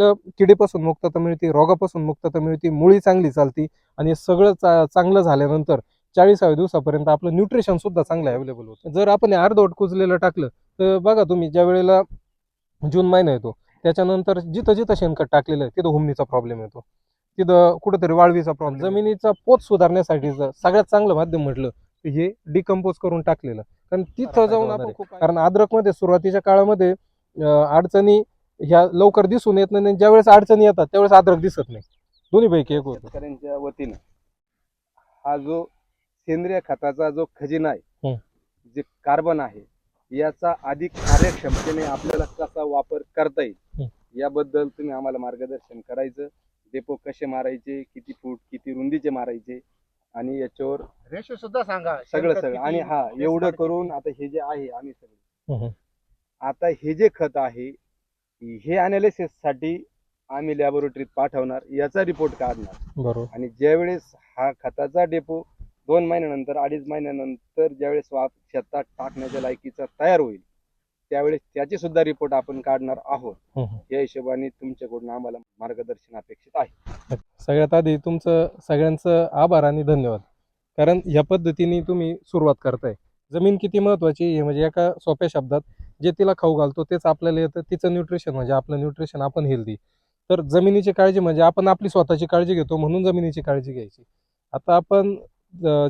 आपलं किडीपासून मुक्तता मिळते रोगापासून मुक्तता मिळते मुळी चांगली चालती आणि सगळं चा चांगलं झाल्यानंतर चाळीसाव्या दिवसापर्यंत आपलं न्यूट्रिशन सुद्धा चांगलं अवेलेबल होतं. जर आपण अर्धवट कुजलेलं टाकलं तर बघा तुम्ही ज्या वेळेला जून महिना येतो त्याच्यानंतर जिथं जिथं शेणखत टाकलेलं आहे तिथं हुमणीचा प्रॉब्लेम येतो. तिथं कुठंतरी वाळवीचा प्रॉब्लेम जमिनीचा पोत सुधारण्यासाठीचं सगळ्यात चांगलं माध्यम म्हटलं हे डिकम्पोज करून टाकलेलं. कारण तिथं जाऊन आपण कारण अद्रकमध्ये सुरुवातीच्या काळामध्ये अडचणी ह्या लवकर दिसून येत नाही आणि ज्यावेळेस अडचणी येतात त्यावेळेस अद्रक दिसत नाही दोन्ही पैकी एक होतं शेतकऱ्यांच्या वतीनं हा जो सेंद्रिय खताचा जो खजिना आहे हं. जे कार्बन आहे याचा अधिक कार्यक्षमतेने आपल्याला कसा वापर करता येईल हं. याबद्दल तुम्ही आम्हाला मार्गदर्शन करायचं डेपो कसे मारायचे किती फूट किती रुंदीचे मारायचे आणि याच्यावर रेशो सुद्धा सांगा सगळं सगळं किती, आणि हा एवढं करून किती. आता हे जे आहे आम्ही सगळे हं, हं. आता हे जे खत आहे हे अनालिसिससाठी आम्ही लॅबोरेटरीत पाठवणार याचा रिपोर्ट काढणार. बरोबर. आणि ज्यावेळेस हा खताचा डेपो दोन महिन्यानंतर अडीच महिन्यानंतर ज्यावेळेस वाप शेतात टाकण्याच्या लायकीचा तयार होईल त्यावेळेस त्याचे सुद्धा रिपोर्ट आपण काढणार आहोत. या हिशोबाने तुमच्याकडून आम्हाला मार्गदर्शन अपेक्षित आहे. सगळ्यात आधी तुमचं सगळ्यांचं आभार आणि धन्यवाद. कारण ह्या पद्धतीने तुम्ही सुरुवात करताय. जमीन किती महत्वाची हे म्हणजे एका सोप्या शब्दात जे तिला खाऊ घालतो तेच आपल्याला येतं. तिचं न्यूट्रिशन म्हणजे आपलं न्यूट्रिशन आपण हेल्दी तर जमिनीची काळजी म्हणजे आपण आपली स्वतःची काळजी घेतो म्हणून जमिनीची काळजी घ्यायची. आता आपण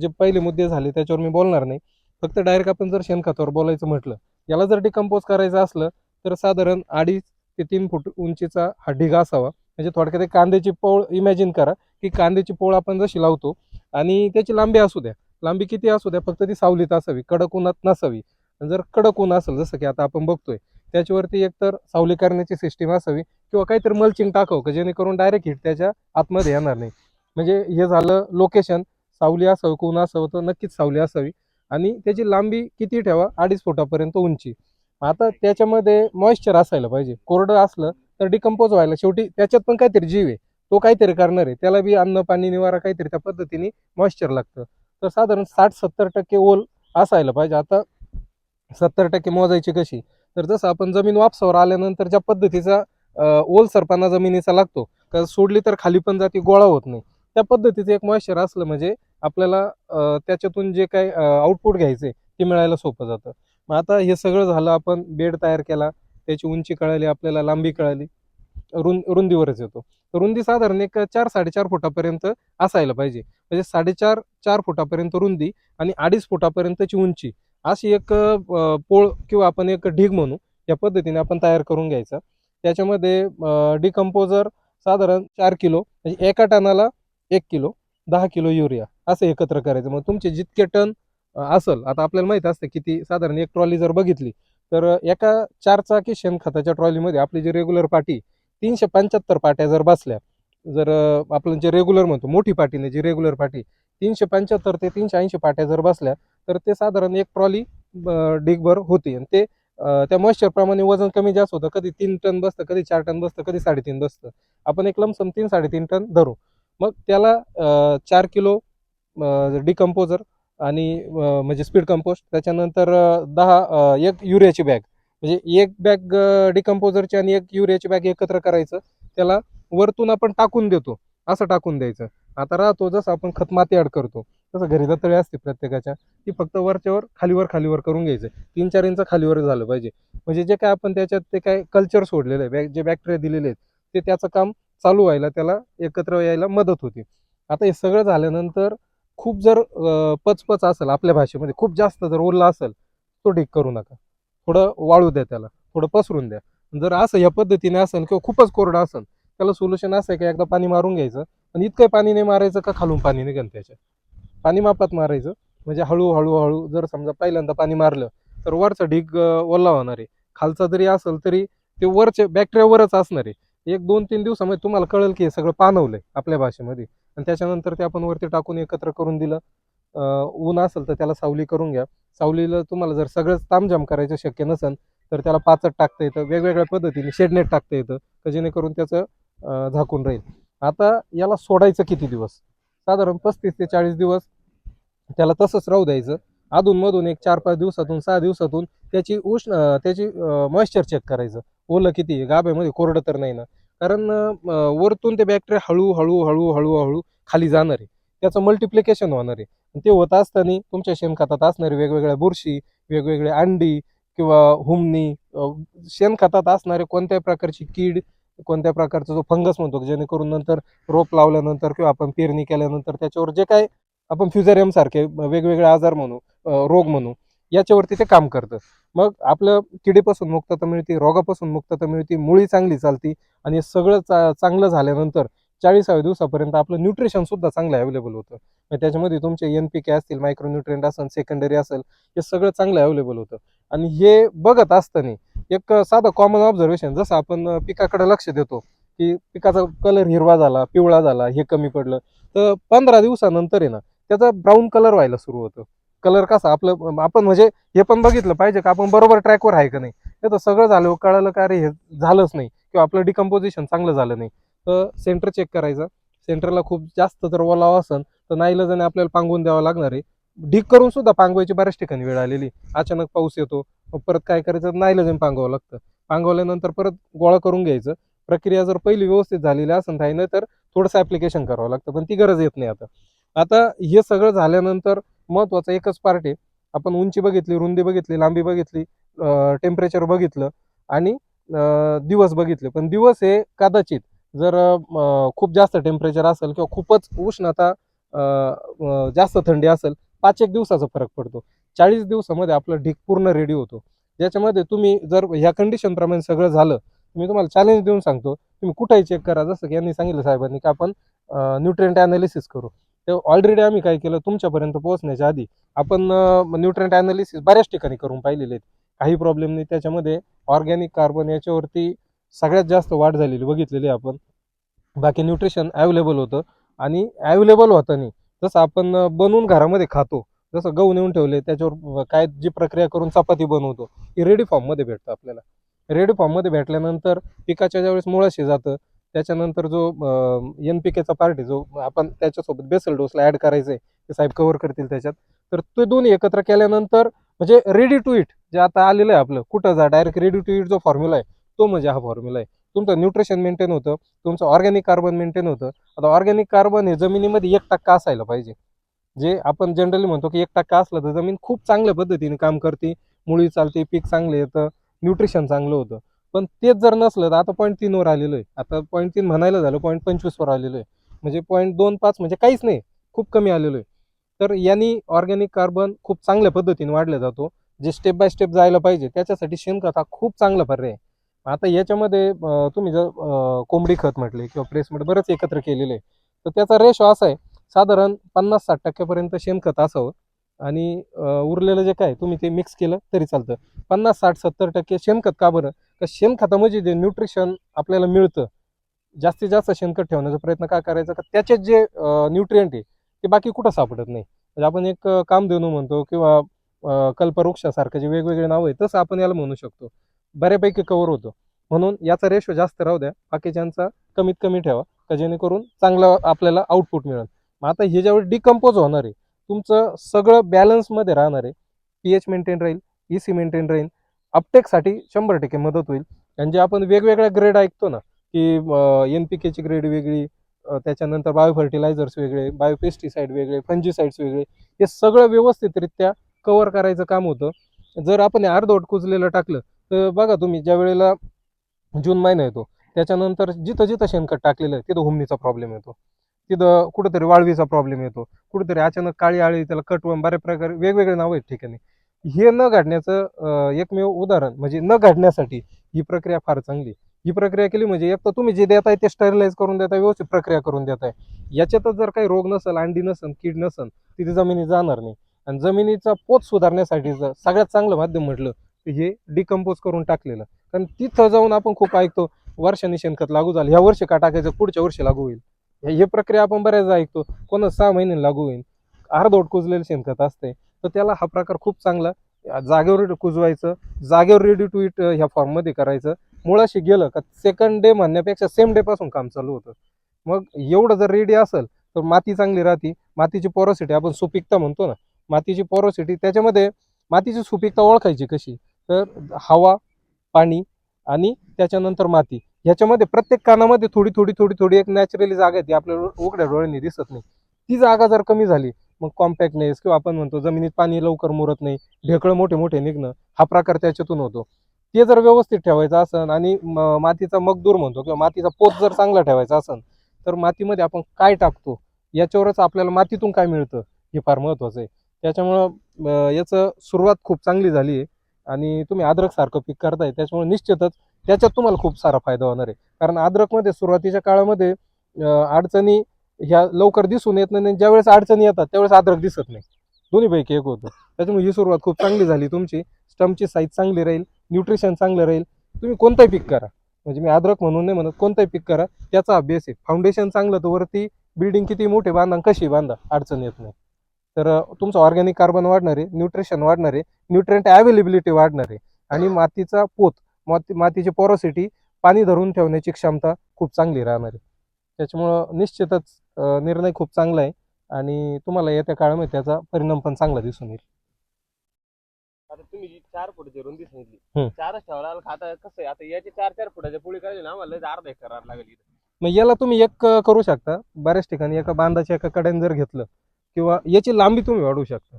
जे पहिले मुद्दे झाले त्याच्यावर मी बोलणार नाही. फक्त डायरेक्ट आपण जर शेणखतावर बोलायचं म्हटलं याला जर डिकम्पोज करायचं असलं तर साधारण अडीच ते तीन फूट उंचीचा हा ढिगा असावा. म्हणजे थोडक्यात एक कांद्याची पोळ इमॅजिन करा की कांद्याची पोळ आपण जशी लावतो आणि त्याची लांबी असू द्या. लांबी किती असू द्या फक्त ती सावलीत असावी कडक उन्हात नसावी. जर कडक ऊन असेल जसं की आता आपण बघतोय त्याच्यावरती एकतर सावली करण्याची सिस्टीम असावी किंवा काहीतरी मल्चिंग टाकावं का जेणेकरून डायरेक्ट हिट त्याच्या आतमध्ये येणार नाही. म्हणजे हे झालं लोकेशन सावली असावं कोण असावं तर नक्कीच सावली असावी. आणि त्याची लांबी किती ठेवा अडीच फुटापर्यंत उंची. आता त्याच्यामध्ये मॉइश्चर असायला पाहिजे. कोरडं असलं तर डिकम्पोज व्हायला शेवटी त्याच्यात पण काहीतरी जीव आहे. तो काहीतरी करणार आहे. त्याला बी अन्न पाणी निवारा काहीतरी त्या पद्धतीने मॉइश्चर लागतं. तर साधारण साठ सत्तर टक्के ओल असायला पाहिजे. आता सत्तर टक्के मोजायची कशी? तर जसं आपण जमीन वापसावर आल्यानंतर ज्या पद्धतीचा ओलसरपणा जमिनीचा लागतो तर सोडली तर खाली पण जाती गोळा होत नाही. त्या पद्धतीचं एक मॉइश्चर असलं म्हणजे आपल्याला त्याच्यातून जे काही आउटपुट घ्यायचे ते मिळायला सोपं जातं. मग आता हे सगळं झालं आपण बेड तयार केला त्याची उंची कळाली आपल्याला लांबी कळाली रुंद रुंदीवरच येतो. रुंदी साधारण एक चार साडेचार फुटापर्यंत असायला पाहिजे. म्हणजे साडेचार चार फुटापर्यंत रुंदी आणि अडीच फुटापर्यंतची उंची. अशी एक पोळ किंवा आपण एक ढीग म्हणू या पद्धतीने आपण तयार करून घ्यायचा. त्याच्यामध्ये डिकम्पोजर साधारण चार किलो म्हणजे एका टनाला एक किलो दहा किलो युरिया असं एकत्र करायचं. मग तुमचे जितके टन असेल असल आता आपल्याला माहीत असतं किती साधारण एक ट्रॉली जर बघितली तर एका चार चाकी शेणखताच्या ट्रॉलीमध्ये आपली जी रेग्युलर पाटी तीनशे पंच्याहत्तर पाट्या जर बसल्या जर आपण जे रेग्युलर म्हणतो मोठी पाटीने जी रेग्युलर पाटी तीनशे पंच्याहत्तर ते तीनशे ऐंशी पाट्या जर बसल्या तर ते साधारण एक ट्रॉली डिगभर होती. आणि ते त्या moisture प्रमाणे वजन कमी जास्त होतं. कधी तीन टन बसतं कधी चार टन बसतं कधी साडेतीन बसतं. आपण एक लमसम तीन साडेतीन टन धरू. मग त्याला चार किलो डिकम्पोजर आणि म्हणजे स्पीड कंपोस्ट त्याच्यानंतर दहा एक युरियाची बॅग. म्हणजे एक बॅग डिकम्पोजरची आणि एक युरियाची बॅग एकत्र करायचं. त्याला वरतून आपण टाकून देतो. असं टाकून द्यायचं. आता राहतो जसं आपण खत माती ॲड करतो तसं घरी तळी असते प्रत्येकाच्या ती फक्त वरच्यावर खालीवर खालीवर करून घ्यायचं. तीन चार इंच खालीवर झालं पाहिजे. म्हणजे जे काय आपण त्याच्यात ते काय कल्चर सोडलेलं आहे. बॅ- जे बॅक्टेरिया दिलेले आहेत ते त्याचं काम चालू व्हायला त्याला एकत्र यायला मदत होते. आता हे सगळं झाल्यानंतर खूप जर पचपच असेल आपल्या भाषेमध्ये खूप जास्त जर ओरला असेल तो ढीक करू नका. थोडं वाळू द्या त्याला थोडं पसरून द्या. जर असं या पद्धतीने असेल किंवा खूपच कोरडं असेल त्याला सोल्युशन असं आहे की एकदा पाणी मारून घ्यायचं आणि इतकं पाणी नाही मारायचं का खालून पाणी निघन त्याच्या पाणी मापात मारायचं म्हणजे हळूहळू हळू जर समजा पहिल्यांदा पाणी मारलं तर वरचं ढीग ओला होणार आहे. खालचा जरी असेल तरी ते वरचे बॅक्टेरियावरच असणार आहे. एक दोन तीन दिवसामध्ये तुम्हाला कळेल की हे सगळं पानवलंय आपल्या भाषेमध्ये. आणि त्याच्यानंतर ते आपण वरती टाकून एकत्र करून दिलं. ऊन असेल तर त्याला सावली करून घ्या. सावलीला तुम्हाला जर सगळंच तामझाम करायचं शक्य नसेल तर त्याला पाचट टाकता येतं वेगवेगळ्या पद्धतीने शेडनेट टाकता येतं तर जेणेकरून त्याचं झाकून राहील. आता याला सोडायचं किती दिवस? साधारण पस्तीस ते चाळीस दिवस. त्याला तसंच राहू द्यायचं. अधूनमधून एक चार पाच दिवसातून सहा दिवसातून त्याची उष्ण त्याची मॉइश्चर चेक करायचं. ओलं किती गाभ्यामध्ये कोरडं तर नाही ना. कारण वरतून ते बॅक्टेरिया हळू हळू हळू खाली जाणार आहे. त्याचं मल्टिप्लिकेशन होणार आहे. ते होत असताना तुमच्या शेणखतात असणारे वेगवेगळ्या बुरशी वेगवेगळे अंडी किंवा हुमणी शेणखतात असणारे कोणत्याही प्रकारची कीड कोणत्या प्रकारचा जो फंगस म्हणतो जेणेकरून नंतर रोप लावल्यानंतर किंवा आपण पेरणी केल्यानंतर त्याच्यावर जे काय आपण फ्युझेरियम सारखे वेगवेगळे आजार म्हणू रोग म्हणू याच्यावरती ते काम करतं. मग आपलं किडीपासून मुक्तता मिळते रोगापासून मुक्तता मिळते मुळी चांगली चालती आणि हे सगळं चा चांगलं झाल्यानंतर चाळीसाव्या दिवसापर्यंत आपलं न्यूट्रिशन सुद्धा चांगलं अवेलेबल होतं. मग त्याच्यामध्ये तुमचे एन पी के असतील मायक्रोन्युट्रिएंट असेल सेकंडरी असेल हे सगळं चांगलं अवेलेबल होतं. आणि हे बघत असताना एक साधं कॉमन ऑब्झर्वेशन जसं आपण पिकाकडे लक्ष देतो की पिकाचा कलर हिरवा झाला पिवळा झाला हे कमी पडलं तर पंधरा दिवसानंतर आहे ना त्याचा ब्राऊन कलर व्हायला सुरू होतं. कलर कसा आपलं आपण म्हणजे हे पण बघितलं पाहिजे का आपण बरोबर ट्रॅकवर आहे का नाही. नाही तर सगळं झालं कळालं का अरे हे झालंच नाही किंवा आपलं डिकम्पोजिशन चांगलं झालं नाही. तर सेंटर चेक करायचं. सेंटरला खूप जास्त जर ओलावा असेल तर नाईलाजाने आपल्याला पांगवून द्यावं लागणार आहे. ढीक करून सुद्धा पांगवायची बऱ्याच ठिकाणी वेळ आलेली अचानक पाऊस येतो मग परत काय करायचं? नाईलाजाने पांगवावं लागतं. पांगवल्यानंतर परत गोळा करून घ्यायचं. प्रक्रिया जर पहिली व्यवस्थित झालेली असेल तर नाही तर थोडंसं ॲप्लिकेशन करावं लागतं पण ती गरज येत नाही आता. आता हे सगळं झाल्यानंतर महत्त्वाचं एकच पार्ट आहे. आपण उंची बघितली रुंदी बघितली लांबी बघितली टेम्परेचर बघितलं आणि दिवस बघितले. पण दिवस हे कदाचित जर खूप जास्त टेम्परेचर असेल किंवा खूपच उष्णता जास्त थंडी असेल पाच एक दिवसाचा फरक पडतो. चाळीस दिवसामध्ये आपलं ढीक पूर्ण रेडी होतो. ज्याच्यामध्ये तुम्ही जर ह्या कंडिशनप्रमाणे सगळं झालं मी तुम्हाला चॅलेंज देऊन सांगतो तुम्ही कुठेही चेक करा. जसं की यांनी सांगितलं साहेबांनी की आपण न्यूट्रेंट अनालिसिस करू. ते ऑलरेडी आम्ही काय केलं तुमच्यापर्यंत पोहोचण्याच्या आधी आपण न्यूट्रेंट अनालिसिस बऱ्याच ठिकाणी करून पाहिलेले आहेत. काही प्रॉब्लेम नाही. त्याच्यामध्ये ऑर्गॅनिक कार्बन याच्यावरती सगळ्यात जास्त वाढ झालेली बघितलेली आहे आपण. बाकी न्यूट्रिशन अवेलेबल होतं. आणि अवेलेबल होतं नाही जसं आपण बनवून घरामध्ये खातो जसं गहू नेऊन ठेवले त्याच्यावर काय जी प्रक्रिया करून चपाती बनवतो ही रेडी फॉर्ममध्ये भेटतं आपल्याला. रेडी फॉर्ममध्ये भेटल्यानंतर पिकाच्या ज्यावेळेस मुळाशी जातं त्याच्यानंतर जो एन पी केचा पार्ट आहे जो आपण त्याच्यासोबत बेसल डोसला ॲड करायचं आहे ते साहेब कव्हर करतील त्याच्यात. तर ते दोन्ही एकत्र केल्यानंतर म्हणजे रेडी टू इट जे आता आलेलं आहे आपलं कुठं जा डायरेक्ट रेडी टू इट जो फॉर्म्युला आहे तो म्हणजे हा फॉर्म्युला आहे. तुमचं न्यूट्रिशन मेंटेन होतं तुमचं ऑर्गॅनिक कार्बन मेंटेन होतं. आता ऑर्गॅनिक कार्बन हे जमिनीमध्ये एक टक्का असायला पाहिजे. जे आपण जनरली म्हणतो की एक टक्का असलं तर जमीन खूप चांगल्या पद्धतीने काम करते मुळी चालते पीक चांगलं येतं न्यूट्रिशन चांगलं होतं. पण तेच जर नसलं तर आता पॉईंट तीनवर आलेलो आहे आता पॉईंट तीन म्हणायला झालं पॉईंट पंचवीसवर आलेलो आहे म्हणजे पॉईंट दोन पाच म्हणजे काहीच नाही खूप कमी आलेलो आहे तर यांनी ऑर्गॅनिक कार्बन खूप चांगल्या पद्धतीने वाढला जातो. जे स्टेप बाय स्टेप जायला पाहिजे त्याच्यासाठी शेणखत हा खूप चांगला पर्याय आहे. आता याच्यामध्ये तुम्ही जर कोंबडी खत म्हटले किंवा प्रेसमध्ये बरंच एकत्र केलेलं आहे तर त्याचा रेशो असा आहे साधारण पन्नास साठ टक्क्यापर्यंत शेणखत असावं. आणि उरलेलं जे काय तुम्ही ते मिक्स केलं तरी चालतं. पन्नास साठ सत्तर टक्के शेणखत का बरं? तर शेणखतामध्ये जे न्यूट्रिशन आपल्याला मिळतं जास्तीत जास्त शेणखत ठेवण्याचा प्रयत्न का करायचा? का त्याच्यात जे न्यूट्रियंट आहे ते बाकी कुठं सापडत नाही? म्हणजे आपण एक काम कामधेनू म्हणतो किंवा कल्पवृक्षासारखं जे वेगवेगळे नावं आहे तसं आपण याला म्हणू शकतो. बऱ्यापैकी कव्हर होतो. म्हणून याचा रेशो जास्त राहू द्या. बाकीच्यांचा कमीत कमी ठेवा का जेणेकरून चांगलं आपल्याला आउटपुट मिळेल. मग आता हे ज्यावेळी डिकम्पोज होणार आहे तुमचं सगळं बॅलन्समध्ये राहणार आहे. पी एच मेंटेन राहील ई सी मेंटेन राहील अपटेकसाठी शंभर टक्के मदत होईल. आणि जे आपण वेगवेगळ्या ग्रेड ऐकतो ना की एन पी केची ग्रेड वेगळी त्याच्यानंतर बायो फर्टिलायझर्स वेगळे बायो पेस्टिसाईड वेगळे फंजीसाईड्स वेगळे हे सगळं व्यवस्थितरित्या कवर करायचं काम होतं. जर आपण अर्धवट कुजलेलं टाकलं तर बघा तुम्ही ज्या वेळेला जून महिना येतो त्याच्यानंतर जिथं जिथं शेणखत टाकलेलं आहे तिथं हुमणीचा प्रॉब्लेम येतो. तिथं कुठंतरी वाळवीचा प्रॉब्लेम येतो. कुठंतरी अचानक काळी आळी त्याला कटवण बऱ्या प्रकारे वेगवेगळे नाव आहेत ठिकाणी. हे न घडण्याचं एकमेव उदाहरण म्हणजे न घडण्यासाठी ही प्रक्रिया फार चांगली ही प्रक्रिया केली म्हणजे एक तर तुम्ही जे देताय ते स्टरिलाइज करून देताय व्यवस्थित प्रक्रिया करून देताय. याच्यातच जर काही रोग नसेल अंडी नसेल कीड नसेल तिथे जमिनी जाणार नाही. आणि जमिनीचा पोत सुधारण्यासाठी जर सगळ्यात चांगलं माध्यम म्हटलं तर हे डिकम्पोज करून टाकलेलं. कारण तिथं जाऊन आपण खूप ऐकतो वर्षाने शेणखत लागू झालं. ह्या वर्षी का टाकायचं? पुढच्या वर्षी लागू होईल. हे- हे प्रक्रिया आपण बऱ्याचदा ऐकतो. कोणा सहा महिने लागू होईल अर्धवट कुजलेलं शेणखत असते तर त्याला हा प्रकार खूप चांगला जागेवर कुजवायचं जागेवर रेडी टू इट ह्या फॉर्ममध्ये करायचं. मुळाशी गेलं का सेकंड डे म्हणण्यापेक्षा सेम डे पासून काम चालू होतं. मग एवढं जर रेडी असेल तर माती चांगली राहते. मातीची पोरोसिटी आपण सुपीकता म्हणतो ना मातीची पोरोसिटी त्याच्यामध्ये मातीची सुपीकता ओळखायची कशी? तर हवा पाणी आणि त्याच्यानंतर माती. ह्याच्यामध्ये प्रत्येक कानामध्ये थोडी थोडी थोडी थोडी एक नॅचरली जागा आहे ती आपल्याला उघड्या डोळ्यांनी दिसत नाही. ती जागा जर कमी झाली मग कॉम्पॅक्टनेस किंवा आपण म्हणतो जमिनीत पाणी लवकर मुरत नाही ढेकळं मोठे मोठे निघणं हा प्रकार त्याच्यातून होतो. ते जर व्यवस्थित ठेवायचं असन आणि म- मातीचा मगदूर म्हणतो किंवा मातीचा पोत जर चांगला ठेवायचा असन तर मातीमध्ये आपण काय टाकतो याच्यावरच आपल्याला मातीतून काय मिळतं हे फार महत्वाचं आहे. त्याच्यामुळं याचं सुरुवात खूप चांगली झाली आहे आणि तुम्ही अद्रकसारखं पीक करताय त्याच्यामुळे निश्चितच त्याच्यात तुम्हाला खूप सारा फायदा होणार आहे. कारण अद्रकमध्ये सुरुवातीच्या काळामध्ये अडचणी ह्या लवकर दिसून येत नाही आणि ज्यावेळेस अडचणी येतात त्यावेळेस अद्रक दिसत नाही. दोन्हीपैकी एक होतं. त्याच्यामुळे ही सुरुवात खूप चांगली झाली तुमची. स्टमची साईज चांगली राहील न्यूट्रिशन चांगलं राहील. तुम्ही कोणताही पीक करा. म्हणजे मी अद्रक म्हणून नाही म्हणत कोणताही पीक करा. त्याचा अभ्यास आहे. फाउंडेशन चांगलं तर वरती बिल्डिंग किती मोठे बांधा कशी बांधा अडचण येत नाही. तर तुमचं ऑर्गॅनिक कार्बन वाढणार आहे न्यूट्रिशन वाढणार आहे न्यूट्रिएंट अवेलेबिलिटी वाढणार आहे. आणि मातीचा पोत माती मातीची पोरोसिटी पाणी धरून ठेवण्याची क्षमता खूप चांगली राहणार आहे. त्याच्यामुळं निश्चितच निर्णय खूप चांगला आहे आणि तुम्हाला येत्या काळामध्ये त्याचा परिणाम पण चांगला दिसून येईल. आता तुम्ही जी चार फुटाची रुंदी हम्म. सांगितली चारच ठेवला आता कसं आहे आता याची चार चार फुटाच्या करायची ना अर्धा एक लागेल. मग याला तुम्ही एक करू शकता. बऱ्याच ठिकाणी एका बांधाच्या एका कड्याने जर घेतलं किंवा याची लांबी तुम्ही वाढवू शकता.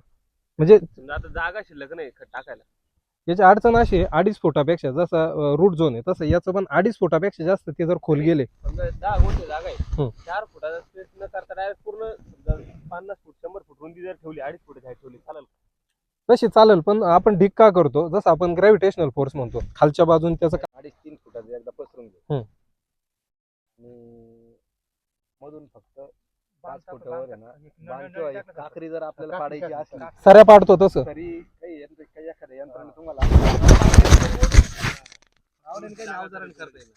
म्हणजे आता जागा शिल्लक नाही टाकायला. याची अडचण अशी आहे अडीच फुटापेक्षा जसं रूट झोन आहे तसं याचं पण अडीच फुटापेक्षा जास्त ते जर खोल गेले. दहा गुंठे जागा. आहे. चार फुटाचा स्पेस न करता डायरेक्ट पूर्ण पन्नास फूट शंभर फूट रुंदी जर ठेवली अडीच फुटाची हाईट ठेवली चालेल तशी चालेल पण आपण ढीक का करतो? जसं आपण ग्रॅव्हिटेशनल फोर्स म्हणतो खालच्या बाजून त्याचं अडीच तीन फुटाचं एकदा पसरून घेऊ. आणि मधून फक्त पाच फुटावर आहे ना बांध किंवा एक काकरी जर आपल्याला पाडायची असली सऱ्या पाडतो तसं. तरी काही यंत्र काही एखाद्या यंत्राने तुम्हाला आवडेल काही अवजाराने करता येईल